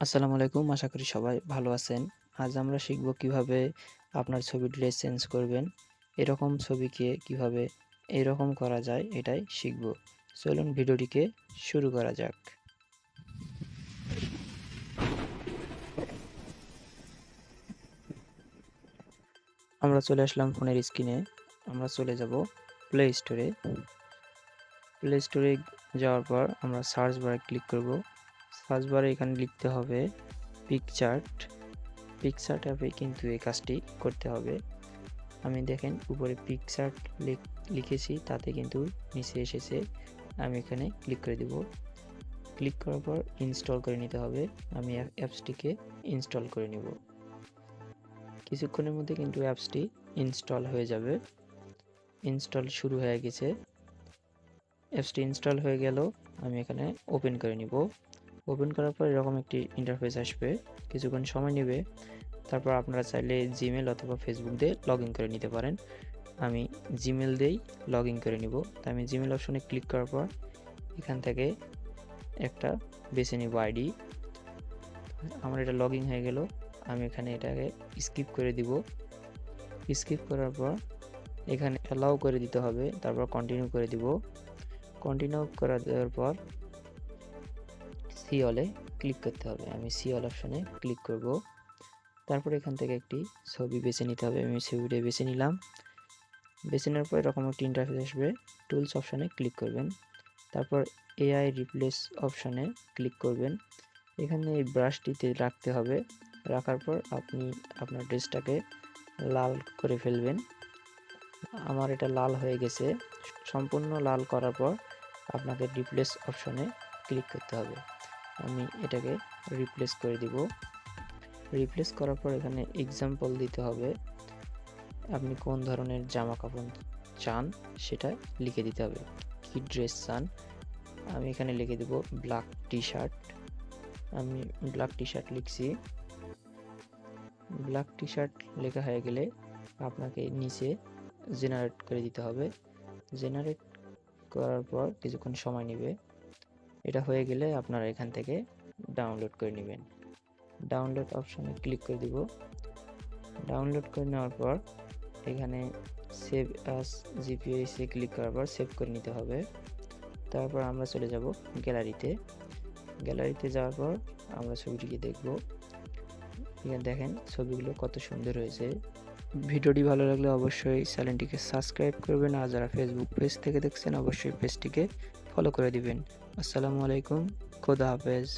আসসালামু আলাইকুম। আশা করি সবাই ভালো আছেন। আজ আমরা শিখব কীভাবে আপনার ছবির ড্রেস চেঞ্জ করবেন, এরকম ছবিকে কীভাবে এরকম করা যায় এটাই শিখব। চলুন ভিডিওটিকে শুরু করা যাক। আমরা চলে আসলাম ফোনের স্ক্রিনে। আমরা চলে যাব প্লে স্টোরে প্লে স্টোরে যাওয়ার পর আমরা সার্চ বারে ক্লিক করব। সার্চ বারে এখানে লিখতে হবে পিকচার্ট পিকচার্ট অ্যাপে কিন্তু এই কাজটি করতে হবে। আমি দেখেন উপরে পিকচার্ট লিখেছি, তাতে কিন্তু নিচে এসেছে। আমি এখানে ক্লিক করে দেব। ক্লিক করার পর ইনস্টল করে নিতে হবে। আমি অ্যাপসটিকে ইনস্টল করে নিব। কিছুক্ষণের মধ্যে কিন্তু অ্যাপসটি ইনস্টল হয়ে যাবে। ইনস্টল শুরু হয়ে গেছে। অ্যাপসটি ইনস্টল হয়ে গেল। আমি এখানে ওপেন করে নিব। ওপেন করার পর এরকম একটি ইন্টারফেস আসবে। কিছুক্ষণ সময় নেবে। তারপর আপনারা চাইলে জিমেল অথবা ফেসবুক দিয়ে লগ করে নিতে পারেন। আমি জিমেল দিয়েই লগ করে নিব। তাই আমি জিমেল অপশনে ক্লিক করার পর এখান থেকে একটা বেছে নিব আইডি আমার এটা লগ হয়ে গেল। আমি এখানে এটাকে স্কিপ করে দিব। স্কিপ করার পর এখানে অ্যালাউ করে দিতে হবে। তারপর কন্টিনিউ করে দিব। কন্টিনিউ করা দেওয়ার পর সি অলে ক্লিক করতে হবে। আমি সি অল অপশানে ক্লিক করব। তারপর এখান থেকে একটি ছবি বেছে নিতে হবে। আমি ছবিটা বেছে নিলাম। বেছে নেওয়ার পর এরকম একটি ইন্টারফেস আসবে টুলস অপশানে ক্লিক করবেন। তারপর এআই রিপ্লেস অপশানে ক্লিক করবেন। এখানে এই ব্রাশটিতে রাখতে হবে। রাখার পর আপনি আপনার ড্রেসটাকে লাল করে ফেলবেন। আমার এটা লাল হয়ে গেছে। সম্পূর্ণ লাল করার পর আপনাকে রিপ্লেস অপশনে ক্লিক করতে হবে। আমি এটাকে রিপ্লেস করে দিব। রিপ্লেস করার পর এখানে এক্সাম্পল দিতে হবে। আপনি কোন ধরনের জামা কাপড় চান সেটা লিখে দিতে হবে। কি ড্রেস চান? আমি এখানে লিখে দেব ব্ল্যাক টি শার্ট আমি ব্ল্যাক টি শার্ট লিখছি। ব্ল্যাক টি শার্ট লেখা হয়ে গেলে আপনাকে নিচে জেনারেট করে দিতে হবে। জেনারেট করার পর কিছুক্ষণ সময় নেবে। এটা হয়ে গেলে আপনারা এখান থেকে ডাউনলোড করে নেবেন। ডাউনলোড অপশনে ক্লিক করে দিব। ডাউনলোড করে নেওয়ার পর এখানে সেভ অ্যাস জিপিএসে ক্লিক করার পর সেভ করে নিতে হবে। তারপর আমরা চলে যাব গ্যালারিতে গ্যালারিতে যাওয়ার পর আমরা ছবিটিকে দেখব। এখানে দেখেন ছবিগুলো কত সুন্দর হয়েছে। ভিডিওটি ভালো লাগলে অবশ্যই চ্যানেলটিকে সাবস্ক্রাইব করবেন। আর যারা ফেসবুক পেজ থেকে দেখছেন, অবশ্যই পেজটিকে ফলো করে দিবেন। আসসালামু আলাইকুম খোদা হাফেজ।